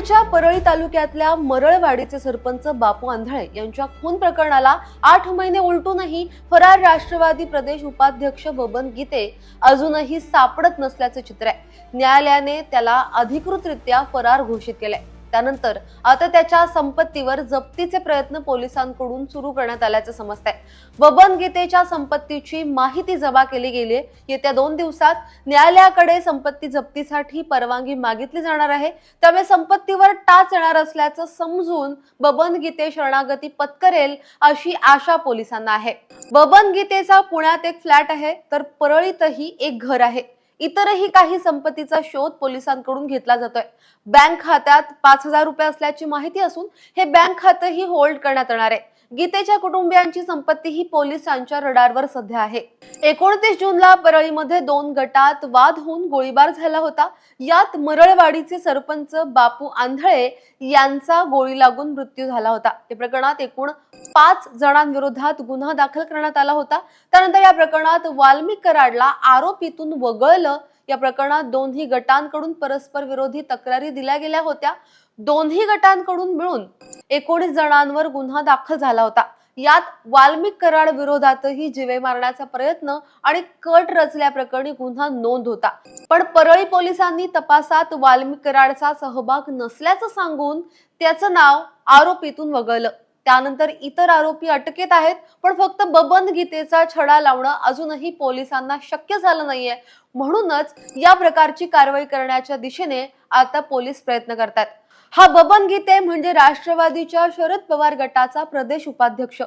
बीडच्या परळी तालुक्यातल्या मरळवाडीचे सरपंच बापू आंधळे यांच्या खून प्रकरणाला आठ महिने उलटूनही फरार राष्ट्रवादी प्रदेश उपाध्यक्ष बबन गीते अजूनही सापडत नसल्याचे चित्र आहे. न्यायालयाने त्याला अधिकृतरित्या फरार घोषित केलंय. त्यानंतर आता त्याच्या संपत्तीवर जप्तीचे प्रयत्न पोलिसांकडून सुरू करण्यात आल्याचं समजत आहे बबन गीतेच्या संपत्तीची माहिती जमा केली गेली आहे. येत्या दोन दिवसात न्यायालयाकडे संपत्ती जप्तीसाठी परवानगी मागितली जाणार आहे. त्यामुळे संपत्तीवर टाच येणार असल्याचं समजून बबन गीते शरणागती पत्करेल अशी आशा पोलिसांना आहे. बबन गीतेचा पुण्यात एक फ्लॅट आहे तर परळीतही एक घर आहे. इतरही काही संपत्तीचा शोध पोलिसांकडून घेतला जातोय. बँक खात्यात पाच हजार रुपये असल्याची माहिती असून हे बँक खातंही होल्ड करण्यात येणार आहे. गीतेच्या कुटुंबियांची संपत्ती ही पोलिसांच्या रडारवर सध्या आहे. एकोणतीस जूनला परळीमध्ये दोन गटात वाद होऊन गोळीबार झाला होता. यात मरळवाडीचे सरपंच बापू आंधळे यांचा गोळी लागून मृत्यू झाला होता. या प्रकरणात एकूण पाच जणांविरोधात गुन्हा दाखल करण्यात आला होता. त्यानंतर या प्रकरणात वाल्मिक कराडला आरोपीतून वगळलं. या प्रकरणात दोन्ही गटांकडून परस्पर विरोधी तक्रारी दिल्या गेल्या होत्या. दोन्ही गटांकडून मिळून एकोणीस जणांवर गुन्हा दाखल झाला होता. यात वाल्मिक कराड विरोधातही जिवे मारण्याचा प्रयत्न आणि कट रचल्याप्रकरणी गुन्हा नोंद होता. पण परळी पोलिसांनी तपासात वाल्मिक कराडचा सहभाग नसल्याचं सांगून त्याचं नाव आरोपीतून वगळलं. त्यानंतर इतर आरोपी अटकेत आहेत पण फक्त बबन गीतेचा छडा लावणं अजूनही पोलिसांना शक्य झालं नाहीये. म्हणूनच या प्रकारची कारवाई करण्याच्या दिशेने आता पोलीस प्रयत्न करतात हा बबन गीते म्हणजे राष्ट्रवादीच्या शरद पवार गटाचा प्रदेश उपाध्यक्ष.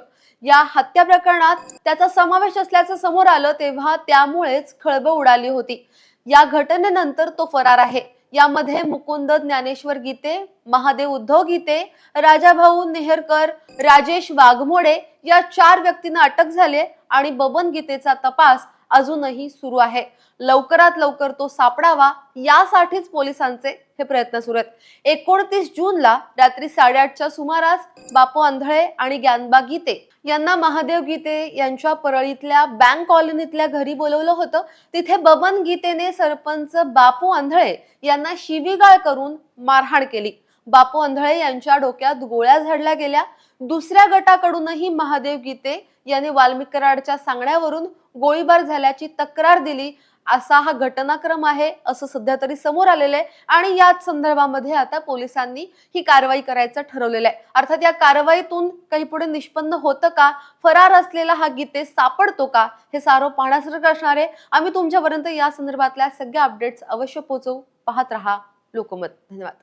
या हत्या प्रकरणात त्याचा समावेश असल्याचं समोर आलं तेव्हा त्यामुळेच खळबळ उडाली होती. या घटनेनंतर तो फरार आहे. यामध्ये मुकुंद ज्ञानेश्वर गीते महादेव उद्धव गीते राजाभाऊ नेहरकर राजेश वाघमोडे या चार व्यक्तींना अटक झाली आणि बबन गीतेचा तपास अजूनही सुरू आहे. लवकरात लवकर तो सापडावा यासाठीच पोलिसांचे हे प्रयत्न सुरू आहेत. एकोणतीस जूनला रात्री साडेआठच्या सुमारास बापू आंधळे आणि ज्ञानबा गीते यांना महादेव गीते यांच्या परळीतल्या बँक कॉलनीतल्या घरी बोलवलं होतं. तिथे बबन गीतेने सरपंच बापू आंधळे यांना शिवीगाळ करून मारहाण केली. बापू आंधळे यांच्या डोक्यात गोळ्या झाडल्या गेल्या. दुसऱ्या गटाकडूनही महादेव गीते यांनी वाल्मिकराडच्या सांगण्यावरून गोळीबार झाल्याची तक्रार दिली असा हा घटनाक्रम आहे असं सध्या तरी समोर आलेलं आहे. आणि याच संदर्भामध्ये आता पोलिसांनी ही कारवाई करायचं ठरवलेलं आहे. अर्थात या कारवाईतून काही पुढे निष्पन्न होतं का? फरार असलेला हा गीते सापडतो का? हे सारं पाहण्यासारखं असणार आहे. आम्ही तुमच्यापर्यंत या संदर्भातल्या सगळ्या अपडेट्स अवश्य पोहोचवू. पाहत राहा लोकमत. धन्यवाद.